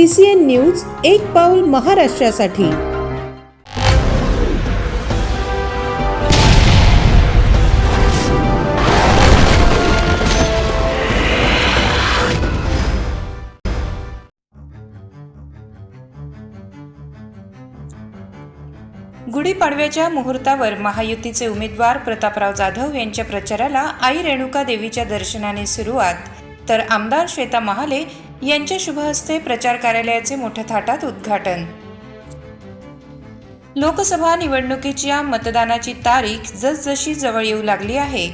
C C N news एक पाऊल महाराष्ट्रासाठी. गुढीपाडव्याच्या मुहूर्तावर महायुतीचे उमेदवार प्रतापराव जाधव यांच्या प्रचाराला आई रेणुका देवीच्या दर्शनाने सुरुवात. तर आमदार श्वेता महाले यांच्या शुभहस्ते प्रचार कार्यालयाचे मोठ्या थाटात उद्घाटन. लोकसभा निवडणुकीच्या मतदानाची तारीख जसजशी जवळ येऊ लागली आहे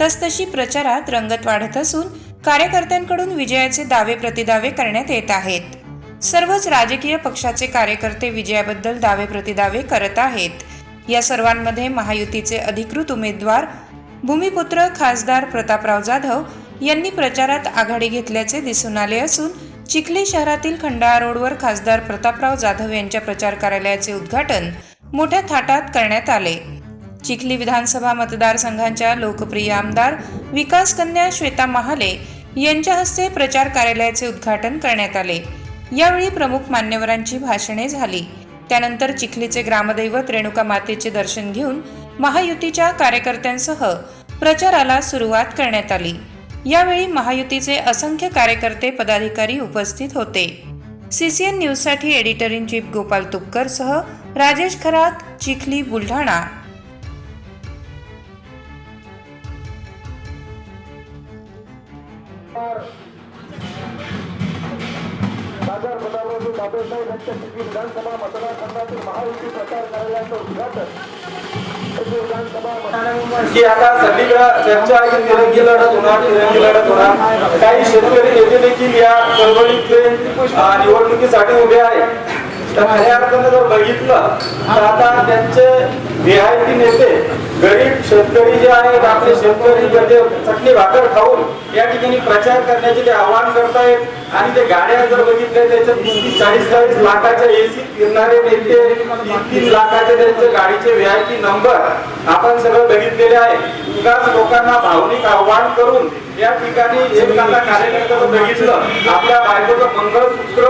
तसतशी प्रचारात रंगत वाढत असून कार्यकर्त्यांकडून विजयाचे दावे प्रतिदावे करण्यात येत आहेत. सर्वच राजकीय पक्षाचे कार्यकर्ते विजयाबद्दल दावे प्रतिदावे करत आहेत. या सर्वांमध्ये महायुतीचे अधिकृत उमेदवार भूमिपुत्र खासदार प्रतापराव जाधव यांनी प्रचारात आघाडी घेतल्याचे दिसून आले असून चिखली शहरातील खंडाळा रोडवर खासदार प्रतापराव जाधव यांच्या प्रचार कार्यालयाचे उद्घाटन मोठ्या थाटात करण्यात आले. चिखली विधानसभा मतदारसंघांच्या लोकप्रिय आमदार विकास कन्या श्वेता महाले यांच्या हस्ते प्रचार कार्यालयाचे उद्घाटन करण्यात आले. यावेळी प्रमुख मान्यवरांची भाषणे झाली. त्यानंतर चिखलीचे ग्रामदैवत रेणुका मातेचे दर्शन घेऊन महायुतीच्या कार्यकर्त्यांसह प्रचाराला सुरुवात करण्यात आली. यावेळी महायुतीचे असंख्य कार्यकर्ते पदाधिकारी उपस्थित होते. सीसीएन न्यूजसाठी editor in chief Gopal Tupkar सह राजेश खरात चिखली बुलढाणा. विधानसभा मतदारसंघातील महायुती प्रचार कार्यालयाचं उद्घाटन. की आता सगळीकडं चर्चा आहे की तिरंगी लढत होणार तिरंगी लढत होणार. काही शेतकरी नेते देखील या चळवळीतले निवडणुकीसाठी उभे आहेत. तर खऱ्या अर्थानं जर बघितलं तर आता त्यांचे व्हीआयपी नेते गरीब शेतकरी जे आहेत आपले शेतकरी म्हणजे चटणी भाकर खाऊन या ठिकाणी प्रचार करण्याचे ते आवाहन करतायत आणि ते गाड्या जर बघितल्या त्याच्यात तीस तीस चाळीस चाळीस लाखाच्या एसी फिरणारे नेते तीन तीन लाखाचे त्यांचे गाडीचे व्हीआयपी नंबर आपण सगळं बघितलेले आहे. उगाच लोकांना भावनिक आव्हान करून या ठिकाणी एखादा कार्यकर्त्याचं बघितलं. आपल्या बायकोचं मंगळसूत्र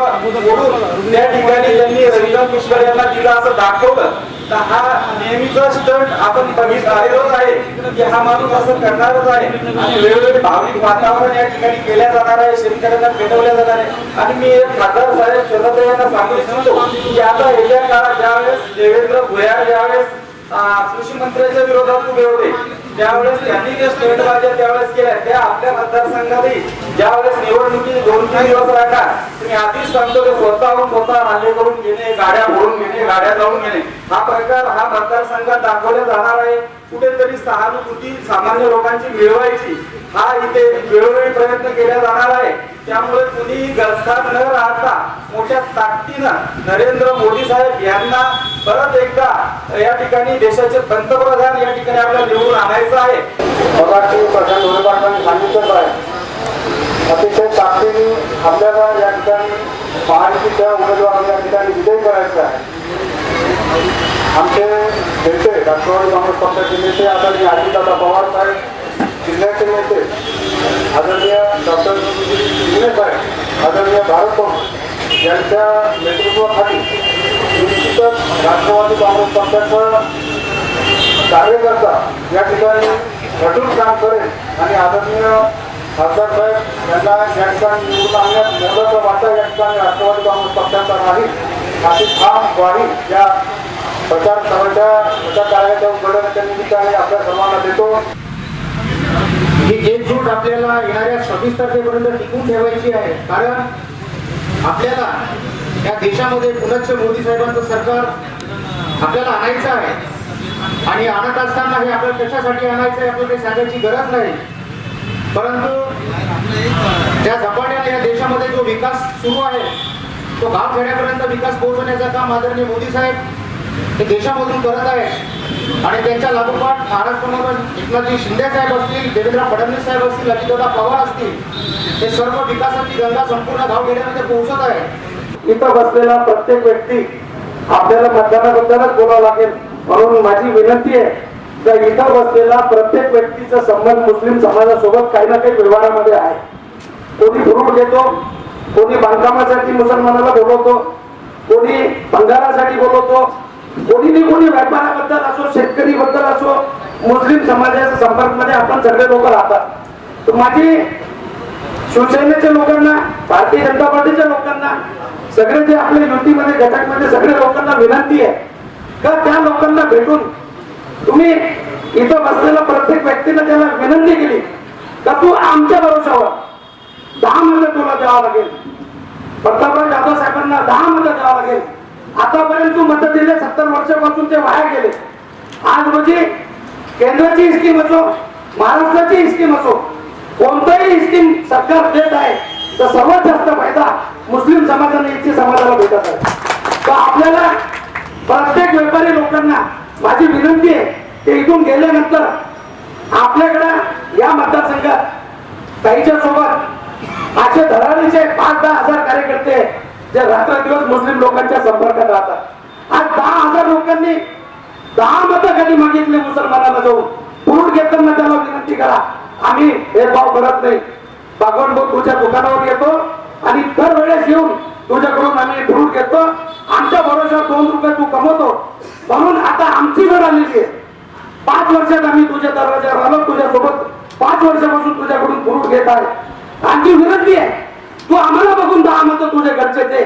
ओढून त्या ठिकाणी त्यांनी रविंद्र पुष्कर यांना दिलं असं दाखवलं. तर हा नेहमीचा स्टंट आपण बघित आलेलोच आहे. की हा माणूस असं करणारच आहे. आणि वेगवेगळे भाविक वातावरण या ठिकाणी केल्या जाणार आहे शेतकऱ्यांना पेटवल्या जाणार आहे. आणि मी एक खासदार साहेब शरद यांना सांगू इच्छितो की आता येत्या काळात ज्यावेळेस देवेंद्र भुयार ज्यावेळेस कृषी मंत्र्यांच्या विरोधात उभे होते त्यावेळेस त्यांनी जे स्टेटबाज्या त्यावेळेस केल्या त्या आपल्या मतदारसंघातही ज्यावेळेस निवडणुकी दोन तीन दिवस राहणार तुम्ही आधीच सांगतो की स्वतःहून स्वतः हल्ले करून घेणे गाड्या फोडून घेणे गाड्या जाऊन घेणे. हा प्रकार हा मतदारसंघात दाखवला जाणार आहे. कुठेतरी सहानुभूती सामान्य लोकांची मिळवायची. हा इथे वेळोवेळी प्रयत्न केला जाणार आहे. त्यामुळे कुणीही गस्तात न राहता मोठ्या ताकदीनं नरेंद्र मोदी साहेब यांना परत एकदा या ठिकाणी देशाचे पंतप्रधान या ठिकाणी आपल्याला निवडून आणायचं आहे. प्रधान धोरणपाठांनी सांगितलंच आहे. अतिशय ताकदीने आपल्याला या ठिकाणी महायुतीच्या उमेदवारांना या ठिकाणी विजय करायचं आहे. आमचे राष्ट्रवादी काँग्रेस पक्षाचे नेते आदरणीय अजितदादा पवार साहेब जिल्ह्याचे नेते आदरणीय डॉक्टर शिंदे साहेब आदरणीय भारत पवार यांच्या नेतृत्वाखाली निश्चितच राष्ट्रवादी काँग्रेस पक्षाचा कार्यकर्ता या ठिकाणी झटून काम करेल आणि आदरणीय खासदार साहेब यांना या ठिकाणी निवडून आणण्यात मोलाचा वाटा या ठिकाणी राष्ट्रवादी काँग्रेस पक्षाचा नाही अशी ठाम ग्वाही या प्रचार सभाच्या प्रचार कार्याच्या उद्घाटनाच्या निमित्ताने आपल्या सर्वांना देतो. ही एकजूट आपल्याला येणाऱ्या सव्वीस तारखेपर्यंत टिकून ठेवायची आहे. कारण आपल्याला या देशामध्ये पुनश्च मोदी साहेबांचं सरकार आपल्याला आणायचं आहे. आणि आणत असताना हे आपल्याला कशासाठी आणायचं आहे आपल्याला सांगायची गरज नाही. परंतु त्या झपाट्याने या देशामध्ये जो विकास सुरू आहे तो गाव खेड्यापर्यंत विकास पोहोचवण्याचं काम आदरणीय मोदी साहेब हे देशामधून करत आहेत. आणि त्यांच्या लागोपाठ महाराष्ट्रामध्ये एकनाथजी शिंदे साहेब असतील देवेंद्र फडणवीस साहेब असतील अजितदादा पवार असतील हे सर्व विकासाची गंगा संपूर्ण गाव घेण्यामध्ये पोहोचत आहे इथं बसलेला प्रत्येक व्यक्ती आपल्याला मतदानाबद्दलच बोलावं लागेल. म्हणून माझी विनंती आहे तर इथं बसलेला प्रत्येक व्यक्तीचा संबंध मुस्लिम समाजासोबत काही ना काही व्यवहारामध्ये आहे. कोणी फ्रूट घेतो कोणी बांधकामासाठी मुसलमानाला बोलवतो कोणी भंगारासाठी बोलवतो कोणी कोणी व्यापाराबद्दल असो शेतकरी बद्दल असो मुस्लिम समाजाच्या संपर्कमध्ये आपण सगळे लोक राहतात. तर माझी शिवसेनेच्या लोकांना भारतीय जनता पार्टीच्या लोकांना सगळे जे आपले युतीमध्ये घटकमध्ये सगळ्या लोकांना विनंती आहे का त्या लोकांना भेटून तुम्ही इथं बसलेल्या प्रत्येक व्यक्तीनं त्याला विनंती केली का तू आमच्या भरोशावर दहा मतं तुला द्यावं लागेल. प्रतापराव जाधव साहेबांना दहा मतं द्यावं लागेल. आतापर्यंत तू मतं दिले सत्तर वर्षापासून ते वाया गेले. आज म्हणजे केंद्राची स्कीम असो महाराष्ट्राची स्कीम असो कोणताही स्कीम सरकार देत आहे तर सर्वात जास्त फायदा मुस्लिम समाजाने इथे समाजाला भेटत आहे. तर आपल्याला प्रत्येक व्यापारी लोकांना माझी विनंती आहे ते इथून गेल्यानंतर आपल्याकडं या मतदारसंघात काहीच्या सोबत असे धरारीचे पाच दहा हजार कार्यकर्ते जे रात्रदिवस मुस्लिम लोकांच्या संपर्कात राहतात. आज दहा हजार लोकांनी दहा मतं कधी मागितले मुसलमानाला जाऊन? फ्रूट घेताना त्याला विनंती करा. आम्ही भेदभाव करत नाही. बागवान भाऊ तुझ्या दुकानावर येतो आणि दरवेळेस येऊन तुझ्याकडून आम्ही फ्रूट घेतो. आमच्या भरोशावर दोन रुपये तू कमवतो. म्हणून आता आमची वेळ आलेली आहे. पाच वर्षात आम्ही तुझ्या दरवाज्यावर आलो. तुझ्यासोबत पाच वर्षापासून तुझ्याकडून फ्रूट घेत आहे. आमची विनंती आहे. तू आम्हाला बघून दहा मत तुझे घरचे ते.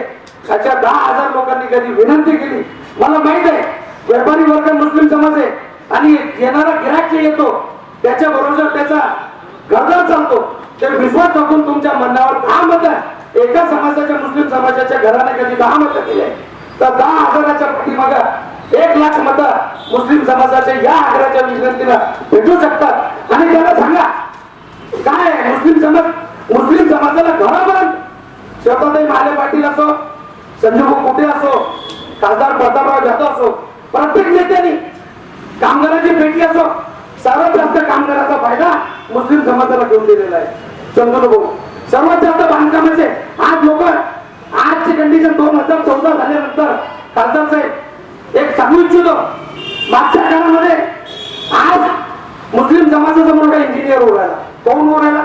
त्याच्या दहा हजार लोकांनी कधी विनंती केली? मला माहीत आहे व्यापारी वर्ग मुस्लिम समाज आहे. आणि येणारा गिराक जे येतो त्याच्या बरोबर त्याचा गरदार चालतो. ते विश्वास टाकून तुमच्या मनावर दहा मतं एका समाजाच्या मुस्लिम समाजाच्या घराने कधी दहा मत केले तर दहा हजाराच्या पाठीमागा एक लाख मत मुस्लिम समाजाच्या या आग्रहाच्या विनंतीला भेटू शकतात. आणि त्याला सांगा काय मुस्लिम समाज मुस्लिम समाजाला घरापर्यंत शोभाताई माले पाटील असो संजय भाऊ कुठे असो खासदार प्रतापराव जाधव असो प्रत्येक नेत्याने कामगाराची पेटी असो सर्वात जास्त कामगाराचा फायदा मुस्लिम समाजाला घेऊन दिलेला आहे. चंद्रभाऊ सर्वात जास्त बांधकामाचे आज लोक आजची कंडिशन दोन हजार चौदा झाल्यानंतर खासदार साहेब एक सांगू इच्छितो मागच्या काळामध्ये आज मुस्लिम समाजाचा मोठा इंजिनियर उभा राहिला कोण उभा राहिला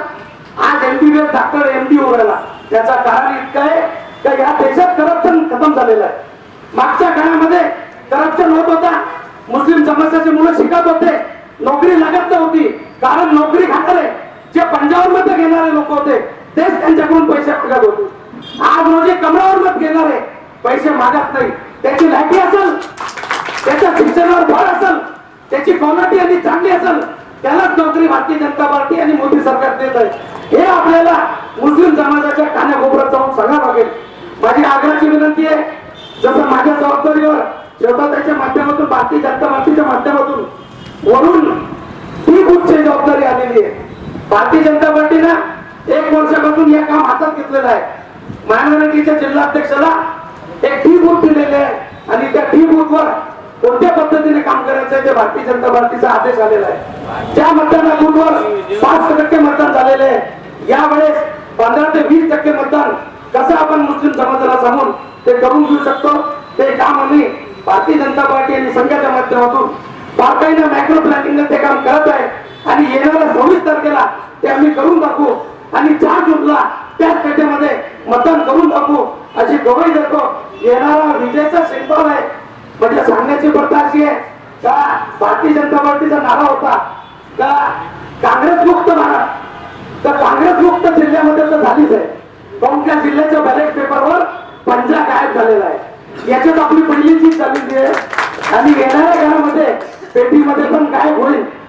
आज एमबीबीएस डॉक्टर एमडी उभा राहिला त्याचा कारण इतकं आहे का या देशात करप्शन खतम झालेलं आहे मागच्या काळामध्ये करप्शन होत होता मुस्लिम समाजाचे मुलं शिकत होते नोकरी लागत नव्हती कारण नोकरी खाणारे जे पंजाबमध्ये घेणारे लोक होते तेच त्यांच्याकडून पैसे मागत होते आज रोजी कमळावर मत घेणारे पैसे मागत नाही त्याची लायकी असेल त्याच्या शिक्षणावर भर असेल त्याची क्वालिटी आणि चांगली असेल त्यालाच नोकरी भारतीय जनता पार्टी आणि मोदी सरकार देत आहे हे आपल्याला मुस्लिम समाजाच्या कान्याकोपऱ्यात जाऊन सांगावं लागेल माझी आग्रहाची विनंती आहे जसं माझ्या जबाबदारीवर शेवटाच्या माध्यमातून भारतीय जनता पार्टीच्या माध्यमातून वरून ही बुथची जबाबदारी आहे. भारतीय जनता पार्टीनं एक वर्षापासून या काम हातात घेतलेलं आहे. मायनॉरिटीच्या जिल्हा अध्यक्षाला एक टी बूथ दिलेले आहे आणि त्या टी बूथ वर कोणत्या पद्धतीने काम करायचं आहे ते भारतीय जनता पार्टीचा आदेश आलेला आहे. त्या मतदाना बूथवर पाच टक्के मतदान झालेले आहे. यावेळेस पंधरा ते वीस टक्के मतदान कसं आपण मुस्लिम समाजाला सांगून ते करून घेऊ शकतो ते काम आम्ही भारतीय जनता पार्टी आणि संघाच्या माध्यमातून बारकाईनं मॅक्रो प्लॅनिंग ते काम करत आहे. आणि येणाऱ्या सव्वीस तारखेला ते आम्ही करून दाखवू. आणि चार जूनला त्याच पेठेमध्ये मतदान करून दाखवू. अशी गवई देतो. येणारा विजयचा सिंबल आहे. म्हणजे सांगण्याची प्रथा अशी आहे का भारतीय जनता पार्टीचा नारा होता का काँग्रेस मुक्त भारत तर काँग्रेस मुक्त जिल्ह्यामध्ये तर झालीच आहे. काऊन त्या जिल्ह्याच्या बॅलेट पेपरवर पंजा गायब झालेला आहे. याच्यात आपली पहिली चीज झालेली आहे. आणि येणार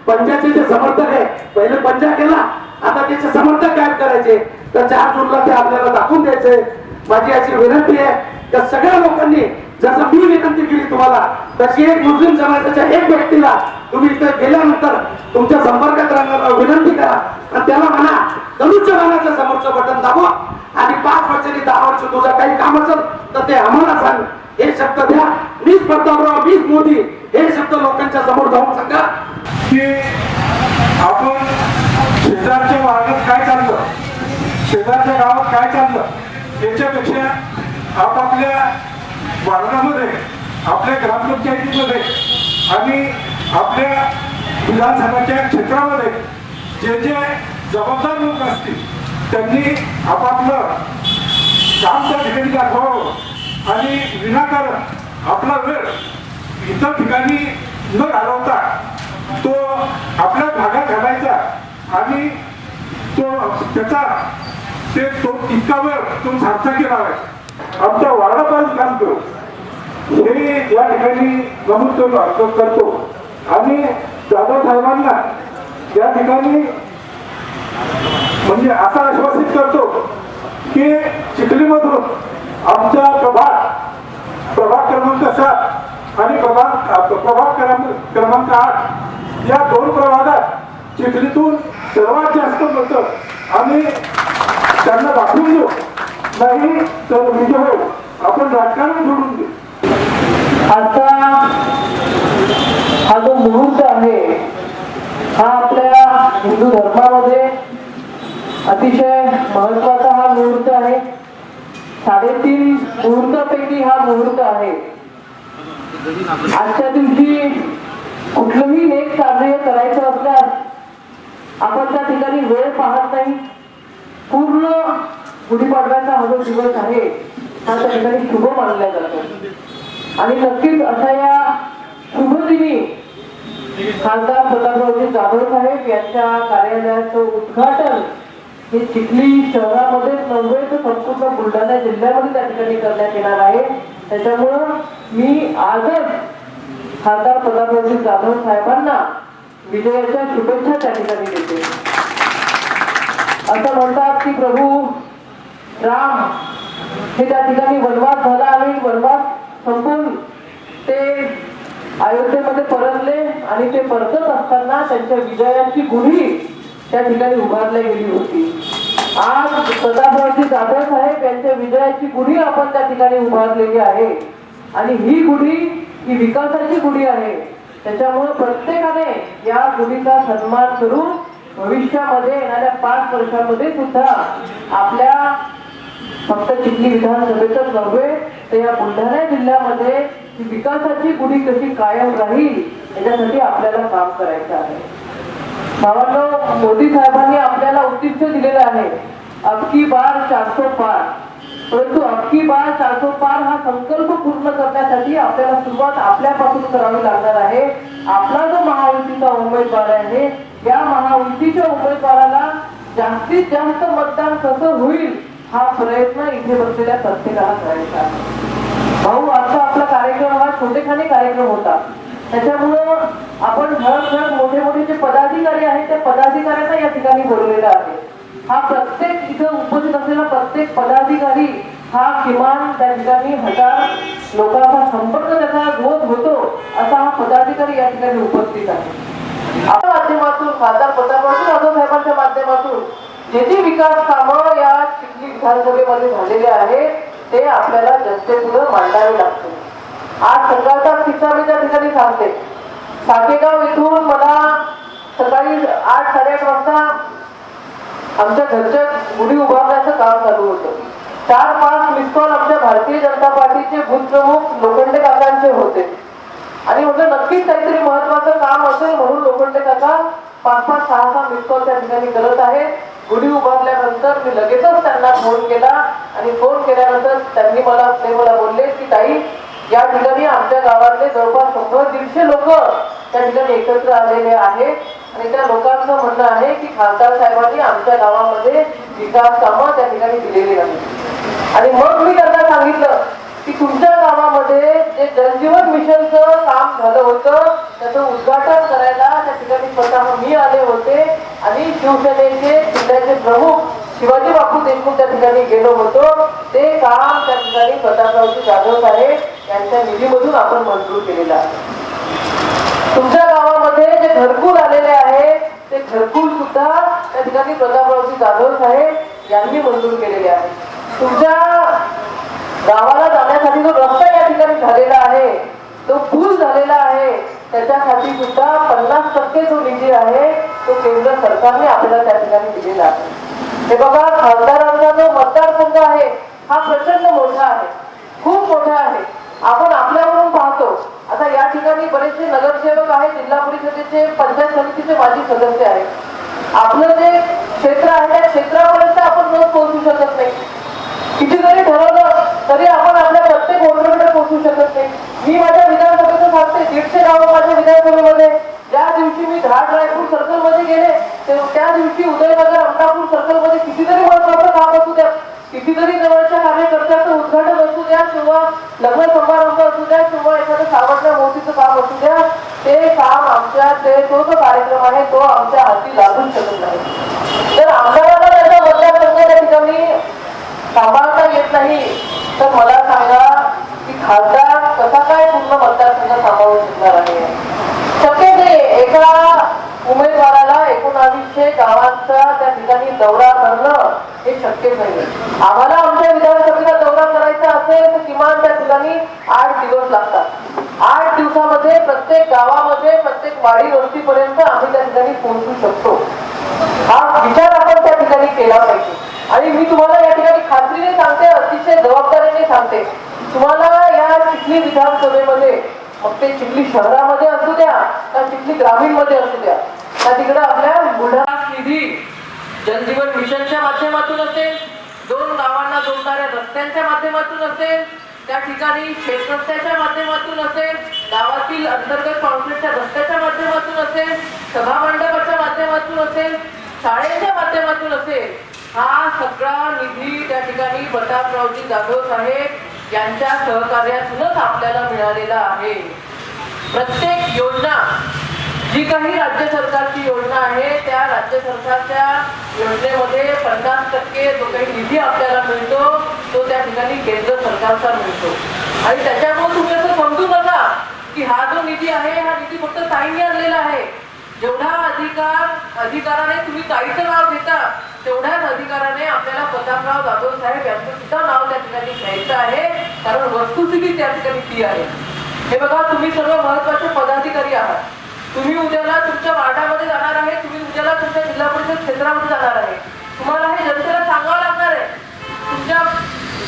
पंजाचे जे समर्थक आहे. पहिले पंजा केला. आता त्याचे समर्थक काय करायचे. तर चार जूनला ते आपल्याला दाखवून द्यायचे. माझी अशी विनंती आहे त्या सगळ्या लोकांनी जसं मी विनंती केली तुम्हाला तशी एक मुस्लिम समाजाच्या एक व्यक्तीला तुम्ही इथे गेल्यानंतर तुमच्या संपर्कात राहणार विनंती करा आणि त्याला म्हणा धनुष्य बाणाच्या समोरचं बटन दाबवा आणि पाच वर्षांनी दहा वर्ष तुझं काही काम असेल तर ते आम्हाला सांग हे शब्द द्या मीच प्रतापराव मीच मोदी हे शब्द लोकांच्या समोर जाऊन सांगा की आपण शेजारच्या भागात काय चाललं शेजारच्या गावात काय चाललं याच्यापेक्षा आपापल्या वार्डामध्ये आपल्या ग्रामपंचायतीमध्ये आणि आपल्या विधानसभाच्या क्षेत्रामध्ये जे जे जबाबदार लोक असतील. त्यांनी आपापलं काम त्या ठिकाणी दाखवावं आणि विनाकारण आपला वेळ इतर ठिकाणी न घालवता तो आपल्या भागात घालायचा आणि तो त्याचा ते तो इतका वेळ तो सार्थकी लावायचा आमच्या वार्डापर्यंत काम करू हे या ठिकाणी नमूद करू करतो. आणि जाधव साहेबांना या ठिकाणी म्हणजे असं आश्वासित करतो की चिखलीमधून आमच्या प्रभाग प्रभाग क्रमांक सात आणि प्रभाग प्रभाग क्रमांक आठ या दोन प्रभागात चिखलीतून सर्वात जास्त मत आम्ही त्यांना दाखवून देऊ. नाही तर विजय होईल आपण राजकारण जोडून देऊ. आता हा जो मुहूर्त आहे हा आपल्या हिंदू धर्मामध्ये अतिशय महत्त्वाचा हा मुहूर्त आहे. साडेतीन मुहूर्तापैकी हा मुहूर्त आहे. आजच्या दिवशी कुठलंही एक कार्य करायचं असल्यास आपण त्या ठिकाणी वेळ पाहत नाही. पूर्ण गुढीपाडव्याचा हा जो दिवस आहे हा त्या ठिकाणी शुभ मानला जातो. आणि नक्कीच अशा या शुभदिनी खासदार प्रतापरावजी जाधव साहेब यांच्या कार्यालयाचं उद्घाटन हे चिखली शहरामध्ये नव्हे तर संपूर्ण बुलढाणा जिल्ह्यामध्ये त्या ठिकाणी करण्यात येणार आहे. त्याच्यामुळं मी आजच खासदार प्रतापरावजी जाधव साहेबांना विजयाच्या शुभेच्छा त्या ठिकाणी देते. असं म्हणतात की प्रभू राम हे त्या ठिकाणी वनवास झाला आणि वनवास संपून ते अयोध्येमध्ये परतले. आणि ते परतत असताना त्यांच्या विजयाची गुढी त्या ठिकाणी उभारली गेली होती. आज सदाभाऊजी दादा साहेब यांच्या विजयाची गुढी आपण त्या ठिकाणी उभारलेली आहे. आणि ही गुढी ही विकासाची गुढी आहे. त्याच्यामुळे प्रत्येकाने या गुढीचा सन्मान करून भविष्यामध्ये येणाऱ्या पाच वर्षामध्ये सुद्धा आपल्या फक्त चिखली विधानसभेतच नव्हे तर या बुलढाणा जिल्ह्यामध्ये की विकासाची गुढी कशी कायम राहील याच्यासाठी आपल्याला काम करायचं आहे. भावांना मोदी साहेबांनी आपल्याला उद्दिष्ट दिलेलं आहे अबकी बार चारसो पार. परंतु अबकी बार चारसो पार हा संकल्प पूर्ण करण्यासाठी आपल्याला सुरुवात आपल्यापासून करावी लागणार आहे. आपला जो महायुतीचा उमेदवार आहे या महायुतीच्या उमेदवाराला जास्तीत जास्त मतदान कसं होईल हा प्रयत्न इथे बसलेल्या प्रत्येकाला करायचा आहे भाऊ आजचा आपला कार्यक्रम हा छोटेखानी कार्यक्रम होता. त्याच्यामुळं आपण ठळक मोठे मोठे जे पदाधिकारी आहेत त्या पदाधिकाऱ्यांना या ठिकाणी बोलवलेलं आहे. हा प्रत्येक इथं उपस्थित असलेला प्रत्येक पदाधिकारी हा किमान त्या ठिकाणी हजार लोकांचा संपर्क त्याचा रोज होतो असा हा पदाधिकारी या ठिकाणी उपस्थित आहे. आपल्या माध्यमातून खासदार पदापासून जाधव साहेबांच्या माध्यमातून जे जे विकास कामं या चिखली विधानसभेमध्ये झालेले आहेत ते आपल्याला जनतेपुढे मांडावे लागतील. आज सकाळचा किस्सा मी त्या ठिकाणी सांगते. साकेगाव इथून मला सकाळी आठ साडेआठ वाजता आमच्या घरच्या गुढी उभारण्याचं काम चालू होतं. चार पाच मिस कॉल आमच्या भारतीय जनता पार्टीचे भूतप्रमुख लोखंडे काकांचे होते. आणि म्हणजे नक्कीच काहीतरी महत्वाचं काम असेल म्हणून लोखंडे काका पाच पाच सहा सहा मिस कॉल त्या ठिकाणी करत आहेत. गुढी उभारल्यानंतर मी लगेचच त्यांना फोन केला आणि फोन केल्यानंतर त्यांनी मला ते मला बोलले की ताई या ठिकाणी आमच्या गावातले जवळपास शंभर दीडशे लोक त्या ठिकाणी एकत्र आलेले आहेत. आणि त्या लोकांचं म्हणणं आहे की खासदार साहेबांनी आमच्या गावामध्ये विकास कामं त्या ठिकाणी दिलेली नाही आणि मग मी त्यांना सांगितलं की तुमच्या गावामध्ये जे जलजीवन मिशनचं काम झालं होतं त्याचं उद्घाटन करायला त्या ठिकाणी स्वतः मी आले होते. आणि शिवसेनेचे जिल्ह्याचे प्रमुख शिवाजी बापू देशमुख त्या ठिकाणी गेलो होतो. ते काम त्या ठिकाणी प्रतापरावजी जाधव साहेब यांच्या निधीमधून आपण मंजूर केलेलं आहे. तुमच्या गावामध्ये जे घरकुल आलेले आहे ते घरकुल सुद्धा त्या ठिकाणी प्रतापरावजी जाधव साहेब यांनी मंजूर केलेले आहे. तुमच्या गावाला जाण्यासाठी जो रस्ता या ठिकाणी झालेला आहे तो पूल झालेला आहे त्याच्यासाठी सुद्धा पन्नास टक्के जो निधी आहे तो केंद्र सरकारने आपल्याला त्या ठिकाणी दिलेला आहे. हे बघा खासदारांचा जो मतदारसंघ आहे. हा प्रचंड मोठा आहे. खूप मोठा आहे. आपण आपल्यावरून पाहतो. आता या ठिकाणी बरेचसे नगरसेवक आहेत. जिल्हा परिषदेचे पंचायत समितीचे माजी सदस्य आहेत. आपलं जे क्षेत्र आहे त्या क्षेत्रापर्यंत आपण रोज पोहोचू शकत नाही. किती जरी ठरवलं तरी आपण आपल्या प्रत्येक वोटरकडे पोहोचू शकत नाही. मी माझ्या विधानसभेचं सांगते. दीडशे गावं माझ्या विधानसभेमध्ये ज्या दिवशी मी घाट रायपूर सर्कलमध्ये गेले त्या दिवशी उदयनगर अंकापूर सर्कलमध्ये कितीतरी महत्वाचं काम असू द्या कितीतरी जवळच्या कार्यकर्त्याचं उद्घाटन असू द्या किंवा लग्न समारंभ असू द्या किंवा एखादं सावरण्या मोठीचं काम असू द्या ते काम आमच्या ते तो जो कार्यक्रम आहे तो आमच्या हाती लागू शकत नाही. तर आमदाराला त्याचा मतदारसंघ त्या ठिकाणी सांभाळता येत नाही. तर मला सांगा की खासदार कसा काय पूर्ण मतदारसंघ सांभाळू शकणार आहे शक्य नाही एका उमेदवाराला एकोणावीसशे गावांचा त्या ठिकाणी दौरा करणं हे शक्य नाही आम्हाला आमच्या विधानसभेचा दौरा करायचा असेल तर किमान त्या ठिकाणी आठ दिवस लागतात. आठ दिवसामध्ये प्रत्येक गावामध्ये प्रत्येक वाडी वस्तीपर्यंत आम्ही त्या ठिकाणी पोहोचू शकतो. हा विचार आपण त्या ठिकाणी केला पाहिजे. आणि मी तुम्हाला या ठिकाणी खात्रीने सांगते अतिशय जबाबदारीने सांगते. तुम्हाला या चिखली विधानसभेमध्ये मग ते चिखली शहरामध्ये असू द्या का चिखली ग्रामीणमध्ये असू द्या त्या तिकडे आपल्या बुलढाणा निधी जनजीवन मिशनच्या माध्यमातून असेल दोन गावांना जोडणाऱ्या रस्त्यांच्या माध्यमातून असेल त्या ठिकाणी शेतरस्त्याच्या माध्यमातून असेल गावातील अंतर्गत कॉन्क्रीटच्या रस्त्याच्या माध्यमातून असेल सभा मंडपाच्या माध्यमातून असेल शाळेच्या माध्यमातून असेल हा सगळा निधी त्या ठिकाणी प्रतापरावजी जाधव साहेब यांच्या सहकार्यातूनच आपल्याला मिळालेला आहे. प्रत्येक योजना जी काही राज्य सरकारची योजना आहे त्या राज्य सरकारच्या योजनेमध्ये पन्नास टक्के जो काही निधी आपल्याला मिळतो तो त्या ठिकाणी केंद्र सरकारचा मिळतो. आणि त्याच्यामुळे तुम्ही असं समजू नका की हा जो निधी आहे हा निधी फक्त ताईंनी आणलेला आहे. जेवढा अधिकार अधिकाराने तुम्ही ताईचं नाव घेता तेवढ्याच अधिकाराने आपल्याला प्रतापराव जाधव साहेब यांचं सुद्धा नाव त्या ठिकाणी घ्यायचं आहे कारण वस्तुस्थिती त्या ठिकाणी ती आहे. हे बघा तुम्ही सर्व महत्त्वाचे पदाधिकारी आहात. तुम्ही उद्याला तुमच्या वार्डामध्ये जाणार आहे तुम्ही उद्याला तुमच्या जिल्हा परिषद क्षेत्रामध्ये जाणार आहे. तुम्हाला हे जनतेला सांगावं लागणार आहे. तुमच्या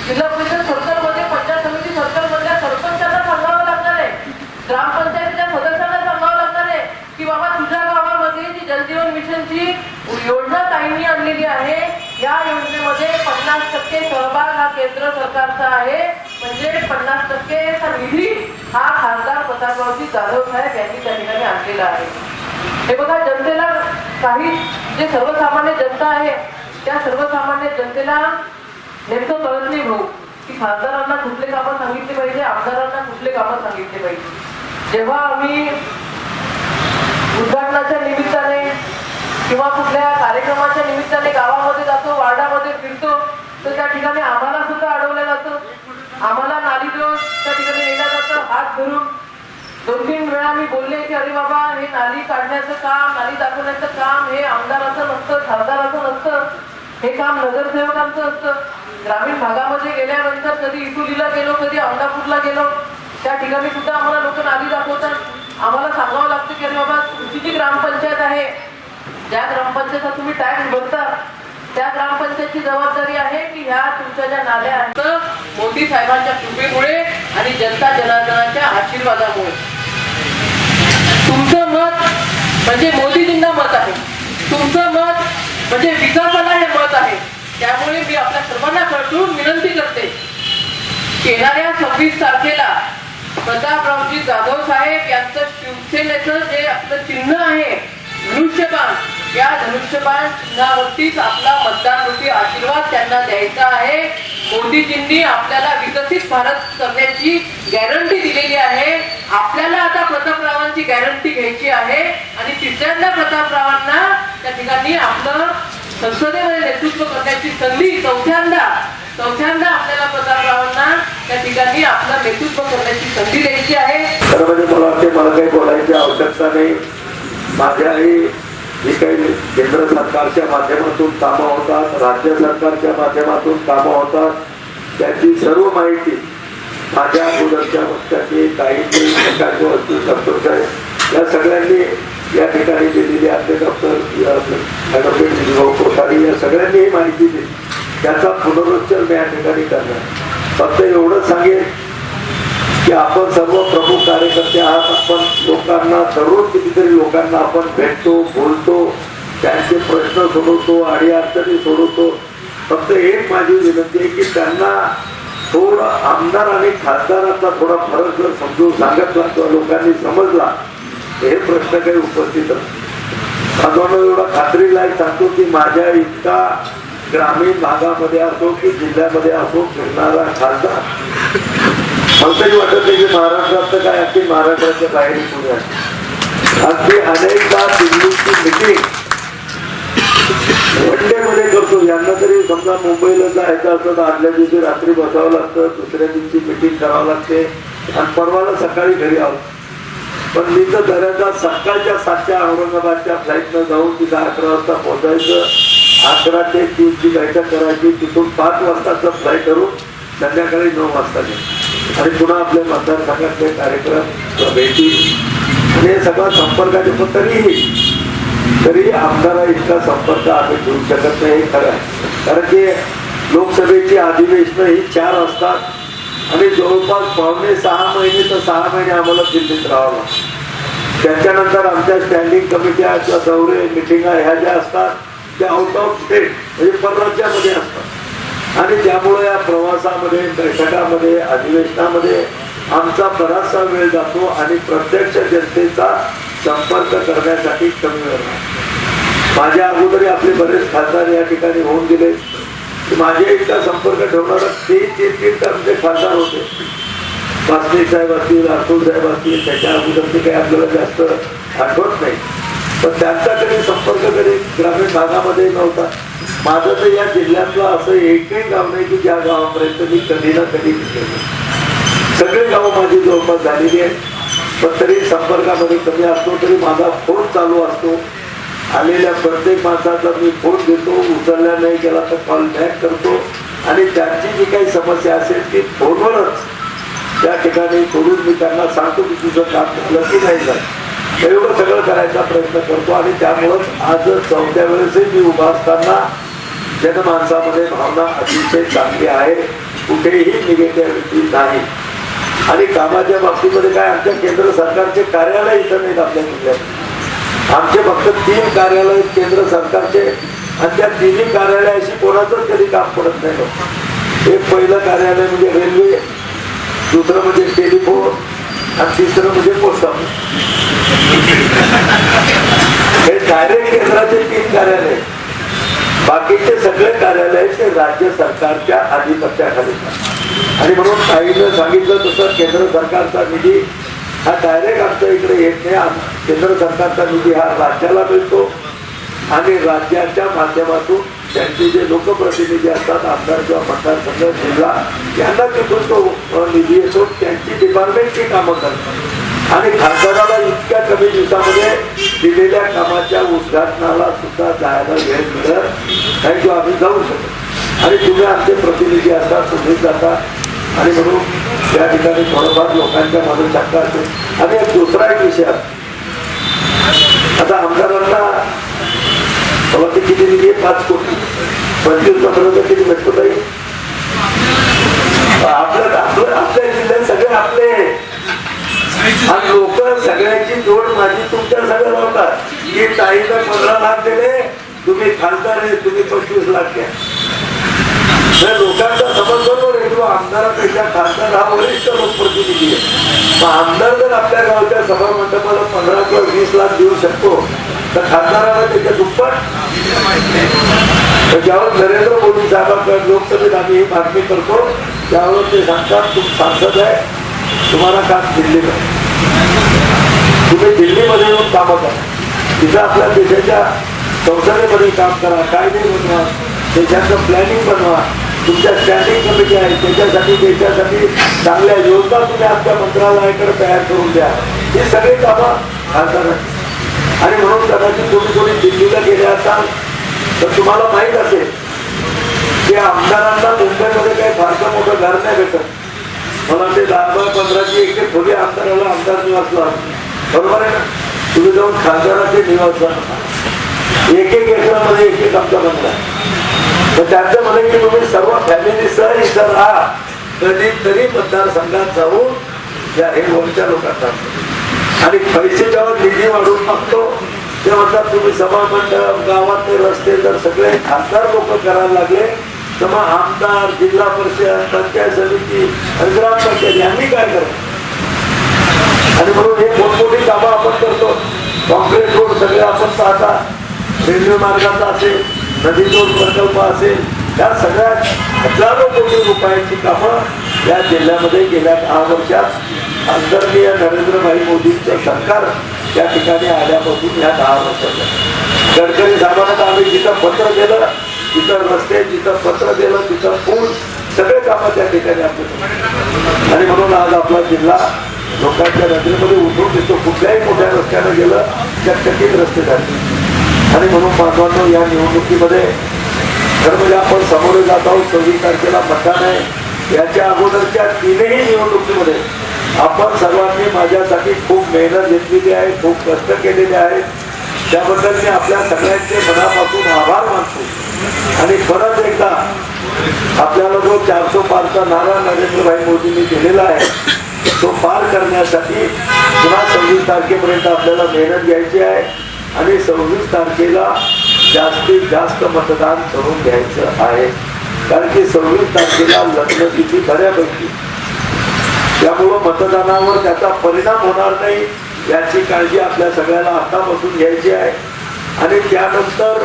जिल्हा परिषद सर्कलमध्ये पंचायत समिती सर्कलमधल्या सरपंचांना सांगावं लागणार आहे. ग्रामपंचायतीच्या सदस्यांना सांगावं लागणार आहे की बाबा तुझ्या गावामध्ये जी जलजीवन मिशनची योजना आहे. या योजनेमध्ये पन्नास टक्के सहभाग हा केंद्र सरकारचा आहे. म्हणजे पन्नास टक्केचा निधी हा खासदार प्रतापरावजी जाधव साहेब यांनी त्या ठिकाणी आणलेला आहे. हे बघा जनतेला काही जे सर्वसामान्य जनता आहे त्या सर्वसामान्य जनतेला नेमकं कळत नाही भाऊ. की खासदारांना कुठले कामं सांगितले पाहिजे आमदारांना कुठले कामं सांगितले पाहिजे. जेव्हा आम्ही उद्घाटनाच्या निमित्ताने किंवा कुठल्या कार्यक्रमाच्या निमित्ताने गावामध्ये जातो वार्डामध्ये फिरतो तर त्या ठिकाणी आम्हाला सुद्धा अडवलं जातं. आम्हाला नाली देऊन त्या ठिकाणी येण्या जातं हात धरून. दोन तीन वेळा मी बोलले की अरे बाबा हे नाली काढण्याचं काम नाली दाखवण्याचं काम हे आमदाराचं नसतं खासदाराचं नसतं. हे काम नगरसेवकांचं असतं. ग्रामीण भागामध्ये गेल्यानंतर कधी इटुलीला गेलो कधी अहमदापूरला गेलो त्या ठिकाणी सुद्धा आम्हाला लोक नाली दाखवतात. आम्हाला सांगावं लागतं की अरे बाबा तुमची जी ग्रामपंचायत आहे ज्या ग्रामपंचायतचा तुम्ही टॅक्स भरता त्या ग्रामपंचायतची जबाबदारी आहे की ह्या तुमच्या ज्या नाल्या आहेत मोदी साहेबांच्या कृपेमुळे आणि जनता जनार्दनाच्या आशीर्वादामुळे. तुमचं मत म्हणजे मोदीजींना मत आहे. तुमचं मत म्हणजे विकासाला हे मत आहे. त्यामुळे मी आपल्या सर्वांना कळून विनंती करते येणाऱ्या सव्वीस तारखेला प्रतापरावजी जाधव साहेब यांचं शिवसेनेचं जे आपलं चिन्ह आहे धनुष्यबाण. या धनुष्यबाण चिन्हावरतीच आपला मतदानरूपी आशीर्वाद त्यांना द्यायचा आहे. मोदीजींनी आपल्याला विकसित भारत करण्याची गॅरंटी दिलेली आहे. आपल्याला आता प्रतापरावांची गॅरंटी घ्यायची आहे. आणि तिसऱ्यांदा प्रतापरावांना त्या ठिकाणी आपलं संसदेमध्ये नेतृत्व करण्याची संधी चौथ्यांदा चौथ्यांदा आपल्याला प्रतापरावांना त्या ठिकाणी आपलं नेतृत्व करण्याची संधी द्यायची आहे. म्हणजे मला काही बोलायची आवश्यकता नाही. माझ्याही जी काही केंद्र सरकारच्या माध्यमातून कामं होतात राज्य सरकारच्या माध्यमातून कामं होतात त्याची सर्व माहिती माझ्या अगोदरच्या वक्त्यांनी काही वस्तू डॉक्टर या सगळ्यांनी या ठिकाणी दिलेली आपले डॉक्टर ॲडव्होकेट कोठारी या सगळ्यांनी ही माहिती दिली. त्याचा पुनरुच्चार मी या ठिकाणी करणार. फक्त एवढंच सांगेन की आपण सर्व प्रमुख कार्यकर्ते आहात. आपण लोकांना दररोज कितीतरी लोकांना आपण भेटतो बोलतो त्यांचे प्रश्न सोडवतो अडी अडचणी सोडवतो. फक्त एक माझी विनंती आहे की त्यांना थोडं आमदार आणि खासदाराचा थोडा फरक जर समजून सांगितला किंवा लोकांनी समजला हे प्रश्न काही उपस्थित बांधवांना एवढा खात्रीलायक सांगतो की माझ्या इतका ग्रामीण भागामध्ये असो की जिल्ह्यामध्ये असो फिरणारा खासदार मला तरी वाटत नाही की महाराष्ट्रात काय अगदी महाराष्ट्राच्या बाहेर पुढे आहे अगदी अनेकदा दिल्लीची मिटिंग वनडे मध्ये करतो. यांना तरी समजा मुंबईला जायचं असतं तर आदल्या दिवशी रात्री बसावं लागतं. दुसऱ्या दिवशी मिटिंग करावं लागते. आणि परवाला सकाळी घरी आहोत. पण मी तर दऱ्याचा सकाळच्या सातच्या औरंगाबादच्या फ्लाईटनं जाऊन तिथं अकरा वाजता पोहोचायचं. अकरा ते तीनची बैठक करायची. तिथून पाच वाजताचा फ्लाईट करून संध्याकाळी नऊ वाजता गेलो आणि पुन्हा आपल्या मतदारसंघातले कार्यक्रम भेटी आणि हे सगळं संपर्काचे पण तरीही तरी आमदारा इतका संपर्क आम्ही ठेवू शकत नाही हे खरं आहे. कारण की लोकसभेची अधिवेशनं ही चार असतात आणि जवळपास पावणे सहा महिने तर सहा महिने आम्हाला दिल्लीत राहावं लागतं. त्याच्यानंतर आमच्या स्टँडिंग कमिट्या किंवा दौरे मिटिंगा ह्या ज्या असतात त्या आउट ऑफ स्टेट म्हणजे परराज्यामध्ये असतात. आणि त्यामुळे या प्रवासामध्ये बैठकामध्ये अधिवेशनामध्ये आमचा बराचसा वेळ जातो आणि प्रत्यक्ष जनतेचा संपर्क करण्यासाठी कमी वेळ माझ्या अगोदरी आपले बरेच खासदार या ठिकाणी होऊन गेले. माझे एकदा संपर्क ठेवणारा ते तीन तीन टर्मचे खासदार होते. वासनिक साहेब असतील राठोड साहेब असतील त्याच्या अगोदर ते काही आपल्याला जास्त आठवत नाही. पण त्यांच्याकडे कधी संपर्क कधी ग्रामीण भागामध्ये नव्हता. माझं तर या जिल्ह्यातलं असं एकही गाव नाही की ज्या गावापर्यंत मी कधी ना कधी सगळे गावं माझी जवळपास झालेली आहे पण तरी संपर्कामध्ये कमी असतो तरी माझा फोन चालू असतो. आलेल्या प्रत्येक माणसाचा मी फोन घेतो उचलला नाही गेला तर कॉल बॅक करतो. आणि त्यांची जी काही समस्या असेल ती फोनवरच. त्या ठिकाणी सोडून मी त्यांना सांगतो की तुझं काम झालं की नाही झालं. एवढं सगळं करायचा प्रयत्न करतो आणि त्यामुळंच आज चौथ्या वेळेसही मी उभा असताना जनमानसामध्ये भावना अतिशय चांगली आहे. कुठेही निगेटिव्हिटी नाही. आणि कामाच्या बाबतीमध्ये काय आमच्या केंद्र सरकारचे कार्यालय इथं नाहीत आपल्या जिल्ह्यात. आमचे फक्त तीन कार्यालय केंद्र सरकारचे आणि त्या तिन्ही कार्यालयाशी कोणाचंच कधी काम पडत नाही. एक पहिलं कार्यालय म्हणजे रेल्वे दुसरं म्हणजे टेलिफोन आणि तिसरं म्हणजे पोस्ट हे डायरेक्ट केंद्राचे तीन कार्यालय. बाकीचे सगळे कार्यालय ते राज्य सरकारच्या आधिपत्याखाली आणि म्हणून काहीनं सांगितलं तसं केंद्र सरकारचा निधी हा डायरेक्ट आमच्या इकडे येत नाही. केंद्र सरकारचा निधी हा राज्याला मिळतो आणि राज्याच्या माध्यमातून त्यांचे जे लोकप्रतिनिधी असतात आमदार किंवा मतदारसंघ जिल्हा यांना तिथून तो निधी येतो. त्यांची डिपार्टमेंटची कामं करतात. आणि खासदाराला इतक्या कमी दिवसामध्ये दिलेल्या कामाच्या उद्घाटनाला सुद्धा जायला वेळ मिळत नाही किंवा आम्ही जाऊ शकतो. आणि तुम्ही आमचे प्रतिनिधी असतात तुम्ही जाता. आणि म्हणून त्या ठिकाणी थोडंफार लोकांच्या मधून शंका असेल आणि एक दुसरा एक विषय आता आमदारांना ते किती दिली पाच कोटी. पंचवीस पंधरा किती भेटतो ताई? आपलं आपलं आपल्या जिल्ह्यात सगळे आपले. आणि लोक सगळ्यांची जोड माझी तुमच्या सगळं लावतात. की ताईनं पंधरा लाख दिले तुम्ही खासदार आहे तुम्ही पंचवीस लाख घ्या. लोकांचा समज बरोबर आहे किंवा आमदारापेक्षा खासदार हा वरिष्ठ लोकप्रतिनिधी आहे. आमदार जर आपल्या गावच्या सभा मंडपाला पंधरा किंवा वीस लाख देऊ शकतो तर खासदाराला त्याच्या दुप्पट तर नरेंद्र मोदी साहेबांकडे लोकसभेत आम्ही ही मागणी करतो. त्यावर ते सांगतात तुम सांसद आहे तुम्हाला काम दिल्ली तुम्ही दिल्लीमध्ये येऊन कामं करा. तिथं आपल्या देशाच्या संसदेमध्ये काम करा. कायदे बनवा. देशाचं प्लॅनिंग बनवा. तुमच्या स्टँडिंग कमिटी आहे. त्याच्यासाठी देशासाठी चांगल्या योजना तुम्ही आपल्या मंत्रालयाकडे तयार करून द्या. हे सगळे कामं खासदारांची. आणि म्हणून कदाचित कोणी कोणी दिल्लीला गेले असाल तर तुम्हाला माहीत असेल की आमदारांना मुंबईमध्ये काही फारसं मोठं घर नाही भेटत. मला ते दहा बाय पंधराची एक एक खोली आमदाराला आमदार निवासला बरोबर आहे ना? तुम्ही जाऊन खासदाराचे निवास एक एक एकरामध्ये एक एक आमचा बनला तर त्यांचं म्हणे की तुम्ही सर्व फॅमिलीसह इथं राहा. कधीतरी मतदारसंघात जाऊन या हे वरच्या लोकांना आणि पैसे जेव्हा निधी वाढवून मागतो ते म्हणतात तुम्ही सभा मंडप गावातले रस्ते जर सगळे खासदार लोक करायला लागले. तर मग आमदार जिल्हा परिषद पंचायत समिती आणि ग्रामपंचायत यांनी काय करत आणि म्हणून हे मोठमोठी कामं आपण करतो. कॉन्क्रीट रोड सगळे आपण पाहता. रेल्वे मार्गाचा असेल नदी जोड प्रकल्प असेल या सगळ्या हजारो कोटी रुपयांची कामं या जिल्ह्यामध्ये गेल्या दहा वर्षात आदरणीय नरेंद्रभाई मोदींचं सरकार या ठिकाणी आल्यापासून या दहा वर्षात गडकरी साहेबांना आम्ही जिथं पत्र दिलं तिथं रस्ते जिथं पत्र दिलं तिथं पूल सगळे कामं त्या ठिकाणी आपले आणि म्हणून आज आपला जिल्हा लोकांच्या नजरेमध्ये उठून दिसतो. कुठल्याही मोठ्या रस्त्यानं गेलं चकचकीत रस्ते झाले. आणि म्हणून बांधवांनो या निवडणुकीमध्ये खरं म्हणजे आपण समोरे जात आहोत. सव्वीस तारखेला मतदान आहे. याच्या अगोदरच्या तीनही निवडणुकीमध्ये आपण सर्वांनी माझ्यासाठी खूप मेहनत घेतलेली आहे खूप कष्ट केलेले आहेत त्याबद्दल मी आपल्या सगळ्यांचे मनापासून आभार मानतो. आणि परत एकदा आपल्याला जो चारशे पारचा नारा नरेंद्रभाई मोदींनी दिलेला आहे तो पार करण्यासाठी पुन्हा सव्वीस तारखेपर्यंत आपल्याला मेहनत घ्यायची आहे आणि सव्वीस तारखेला जास्तीत जास्त मतदान करून घ्यायचं आहे. कारण की सव्वीस तारखेला लग्न तिथी बऱ्यापैकी त्यामुळं मतदानावर त्याचा परिणाम होणार नाही याची काळजी आपल्या सगळ्याला आतापासून घ्यायची आहे. आणि त्यानंतर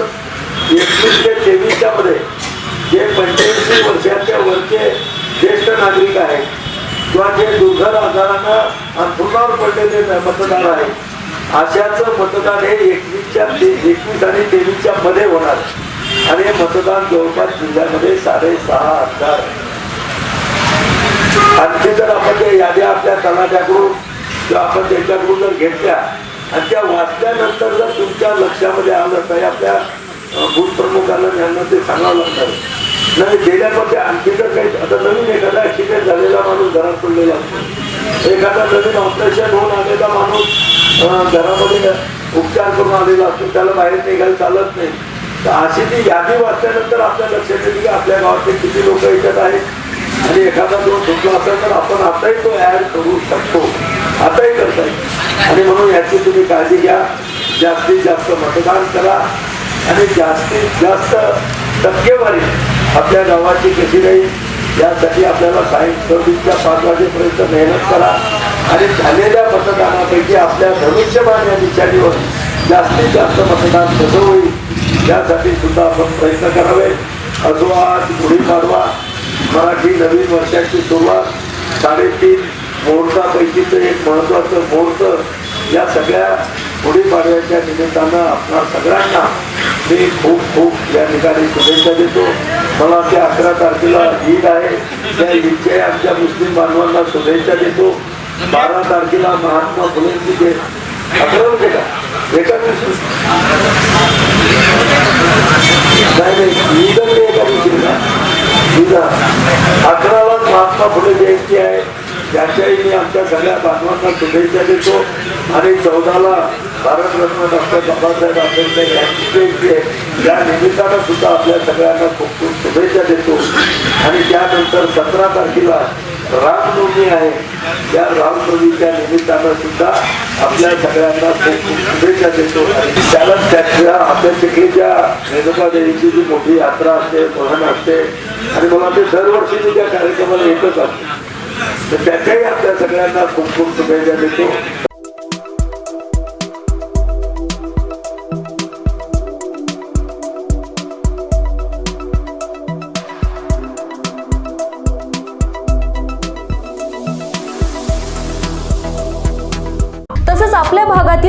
एकवीस ते तेवीसच्या मध्ये जे पंच्याऐंशी वर्षाच्या वरचे ज्येष्ठ नागरिक आहेत किंवा जे दुर्धर आजारांना अंथरुणावर पडलेले मतदार आहेत अशाचं मतदान हे एकवीसच्या एकवीस आणि तेवीसच्या मध्ये होणार. आणि हे मतदान जवळपास जिल्ह्यामध्ये साडेसहा हजार आणखी जर आपण त्या याद्या आपल्या तलाट्याकडून किंवा आपण त्यांच्याकडून जर घेतल्या आणि त्या वाचल्यानंतर जर तुमच्या लक्षामध्ये आलं तर आपल्या अं, बूथ यांना ते सांगावं लागतं. नाही गेल्यामध्ये आणखी जर काही आता नवीन एखादा ॲक्सिडेंट झालेला माणूस घरात पडलेला असतो. एखादा नवीन ऑपरेशन होऊन आलेला माणूस घरामध्ये उपचार करून आलेला असतो त्याला बाहेर निघायला चालत नाही. तर अशी ती यादी वाचल्यानंतर आपल्या लक्षात येते की आपल्या गावातले किती लोक याच्यात आहेत. आणि एखादा दोन सुटला असेल तर आपण आताही तो ऍड करू शकतो. आताही करता येईल. आणि म्हणून याची तुम्ही काळजी घ्या. जास्तीत जास्त मतदान करा. आणि जास्तीत जास्त टक्केवारी आपल्या गावाची कशी राहील यासाठी आपल्याला सायं सव्वीसच्या पाच वाजेपर्यंत मेहनत करा. आणि झालेल्या मतदानापैकी आपल्या भविष्यमान या निशाणीवर जास्तीत जास्त मतदान कसं होईल यासाठी सुद्धा आपण प्रयत्न करावे. असो आज गुढीपाडवा मराठी नवीन वर्षाची सुरुवात साडेतीन मुहूर्तापैकीचं एक महत्वाचं मुहूर्त या सगळ्या गुढीपाडव्याच्या निमित्तानं आपणा सगळ्यांना मी खूप खूप या ठिकाणी शुभेच्छा देतो. मला त्या अकरा तारखेला ईद आहे. त्या ईदच्या आमच्या मुस्लिम बांधवांना शुभेच्छा देतो. बारा तारखेला महात्मा फुलेंची जे अकरा होते का एका दिवशी नाही नाही ईद एका दिवशी अकरालाच महात्मा फुले जयंती आहे. त्याच्याही मी आमच्या सगळ्या बांधवांना शुभेच्छा देतो. आणि चौदाला भारतरत्न डॉक्टर बाबासाहेब आंबेडकर यांची जयंती आहे. त्या निमित्तानं सुद्धा आपल्या सगळ्यांना खूप खूप शुभेच्छा देतो. आणि त्यानंतर सतरा तारखेला रामनवमी आहे. या रामप्रवीच्या निमित्तानं सुद्धा आपल्या सगळ्यांना खूप खूप शुभेच्छा देतो. आणि त्याला त्याच्या आपल्या चिखलीच्या रेणुका देवीची जी मोठी यात्रा असते मोहन असते आणि मला ते दरवर्षी मी त्या कार्यक्रमाला येतच असते. तर त्याच्याही आपल्या सगळ्यांना खूप खूप शुभेच्छा देतो.